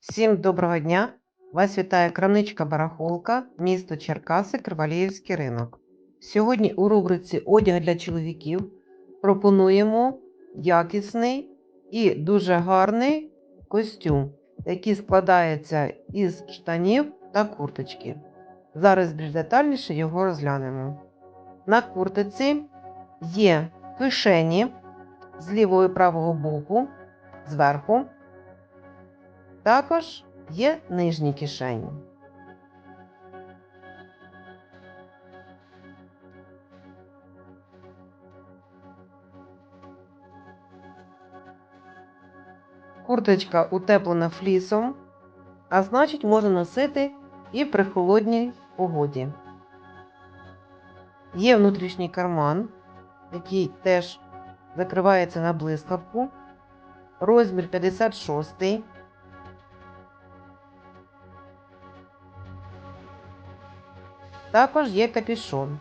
Всім доброго дня! Вас вітає крамничка Барахолка, місто Черкаси, Криваліївський ринок. Сьогодні у рубриці Одяг для чоловіків пропонуємо якісний і дуже гарний костюм, який складається із штанів та курточки. Зараз більш детальніше його розглянемо. На куртиці є кишені з лівого і правого боку, зверху. Також є нижні кишені. Курточка утеплена флісом, а значить можна носити і при холодній погоді. Є внутрішній карман, який теж закривається на блискавку. Розмір 56. Також є капюшон.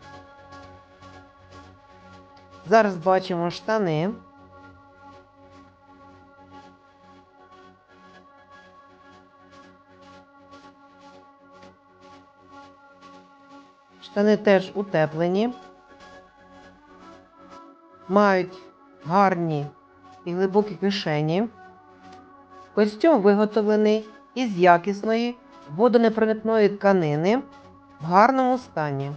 Зараз бачимо штани. Штани теж утеплені, мають гарні і глибокі кишені. Костюм виготовлений із якісної водонепроникної тканини в гарному стані.